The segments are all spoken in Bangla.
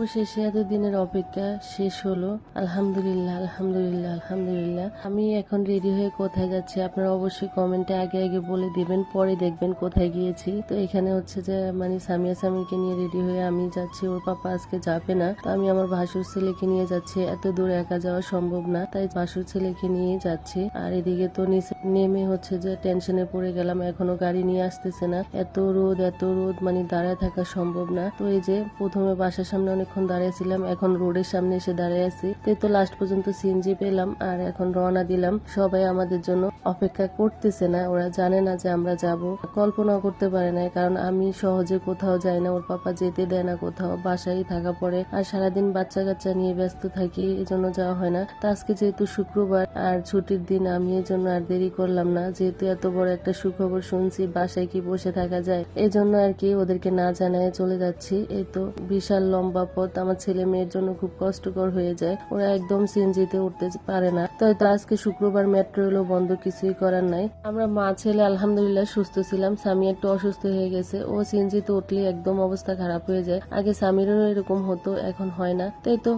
অবশেষে এতদিনের অপেক্ষা শেষ হলো। আলহামদুলিল্লাহ আলহামদুলিল্লাহ আলহামদুলিল্লাহ। আমি এখন রেডি হয়ে কোথায় যাচ্ছি আপনারা অবশ্যই কমেন্টে আগে আগে বলে দিবেন, পরে দেখবেন কোথায় গিয়েছি। তো এখানে হচ্ছে যে মানে সামিয়া সামিকে নিয়ে রেডি হয়ে আমি যাচ্ছি, ওর পাপা আজকে যাবে না। তো আমি আমার ভাসুর ছেলেকে নিয়ে যাচ্ছি, এত দূর একা যাওয়া সম্ভব না, তাই ভাসুর ছেলেকে নিয়ে যাচ্ছি। আর এদিকে তো নেমে হচ্ছে যে টেনশনে পড়ে গেলাম, এখনও গাড়ি নিয়ে আসতেছে না। এত রোদ এত রোদ মানে দাঁড়ায় থাকা সম্ভব না। তো এই যে প্রথমে বাসার সামনে অনেকক্ষণ দাঁড়িয়েছিলাম, এখন রোডের সামনে এসে দাঁড়িয়ে আছি। তো লাস্ট পর্যন্ত সিএনজি পেলাম আর এখন রওনা দিলাম। সবাই আমাদের জন্য অপেক্ষা করতেছে না, ওরা জানে না যে আমরা যাব। কল্পনা করতে পারে না কারণ আমি সহজে কোথাও যাই না, ওর পাপা যেতে দেয় না কোথাও, বাসায় থাকা পড়ে আর সারাদিন বাচ্চা কাচ্চা নিয়ে ব্যস্ত থাকি, এই জন্য যাওয়া হয় না। তা আজকে যেহেতু শুক্রবার, আর ছুটির দিন, আমি এই জন্য আর দেরি করলাম না। যেহেতু এত বড় একটা সুখবর শুনছি, বাসায় কি বসে থাকা যায়, এই জন্য আর কি ওদেরকে না জানায় চলে যাচ্ছি। এই তো বিশাল লম্বা পথ আমার ছেলে মেয়ের জন্য খুব কষ্টকর হয়ে যায়। ওরা একদম সিএনজিতে উঠতে পারে না। তো আজকে শুক্রবার মেট্রো এলো, বন্ধ কিছুই করার নাই। আমরা মা ছেলে আলহামদুলিল্লাহ সুস্থ ছিলাম। স্বামী একটু অসুস্থ হয়ে গেছে। ও সিএনজিতে উঠলে একদম অবস্থা খারাপ হয়ে যায়। আগে স্বামীরও এরকম হতো, এখন হয় না। তাই তো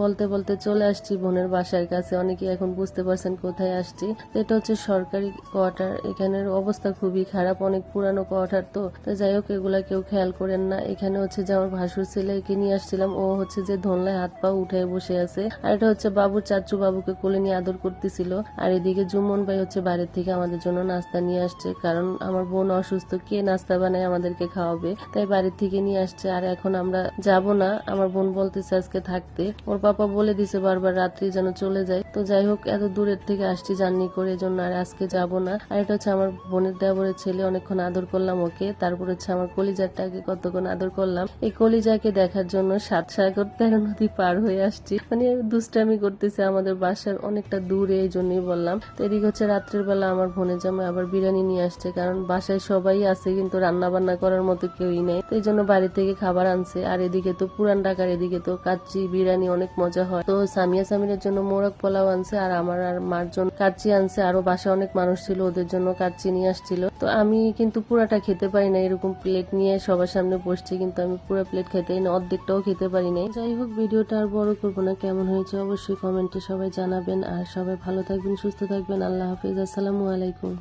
বলতে বলতে চলে আসছি বোনের বাসার কাছে। অনেকে এখন বুঝতে পারছেন কোথায় আসছি। এটা হচ্ছে সরকারি কোয়ার্টার। এখানের অবস্থা খুবই খারাপ, অনেক পুরানো কোয়ার্টার তো যাই হোক, এগুলা কেউ খেয়াল করেন না। এখানে হচ্ছে যে আমার ভাসুর ছেলেকে নিয়ে আসছিলাম। ও হচ্ছে যে ধনলায় হাত পা উঠে বসে আছে। আর এটা হচ্ছে বাবুর চাচু বাবুকে কোলে নিয়ে আদর করতেছিল। আর এদিকে জুমন ভাই হচ্ছে বাইরের থেকে আমাদের জন্য নাস্তা নিয়ে আসছে, কারণ আমার বোন অসুস্থ, কে নাস্তা বানায় আমাদেরকে খাওয়াবে? তাই বাড়ির থেকে নিয়ে আসছে, আর এখন আমরা যাব না। আমার বোন বলতেছে আজকে থাকতে। ওর পাপা বলে দিছে বারবার রাত্রি যেন চলে যায়। তো যাই হোক, এত দূরের থেকে আসছি জার্নি করে, এজন্য আর আজকে যাব না। আর এটা হচ্ছে আমার বোনের দেবরের ছেলে, অনেকক্ষণ আদর করলাম ওকে। তারপর হচ্ছে আমার কলিজারটাকে কতক্ষণ আদর করলাম। এই কলিজাকে দেখার জন্য সাত সাগর তেরো নদী পার হয়ে আসছি। মানে দুষ্টামি করতেছে আমাদের বাসার অনেকটা দূরে, এই জন্যই বললাম। তো এদিকে হচ্ছে রাত্রের বেলা আমার বোনের জামাই আবার বিরিয়ানি নিয়ে আসছে, কারণ বাসায় সবাই আছে, কিন্তু রান্না বান্না করার মতো কেউই নেই। তো এই জন্য বাড়ি থেকে খাবার আনছে। আর এদিকে তো পুরান ঢাকার এদিকে তো কাচ্চি, বিরিয়ানি অনেক মজা হয়। তো সামিয়া সামিনের জন্য মোরগ পোলাও আনছে, আর আমার আর মার জন্য কাচ্চি আনছে। আরও বাসায় অনেক মানুষ ছিল, ওদের জন্য কাচ্চি নিয়ে আসছিল। তো আমি কিন্তু পুরাটা খেতে পারি না, এরকম প্লেট নিয়ে সবার সামনে বসছি, কিন্তু আমি পুরো প্লেট খেতেই না। অর্ধেকটাও খেতে পারি নাই। যাই হোক, ভিডিওটা আর বড় করব না। কেমন হয়েছে অবশ্যই কমেন্টে সবাই জানাবেন। আর সবাই ভালো থাকবেন, সুস্থ থাকবেন। আল্লাহ হাফিজ। আসসালামু আলাইকুম।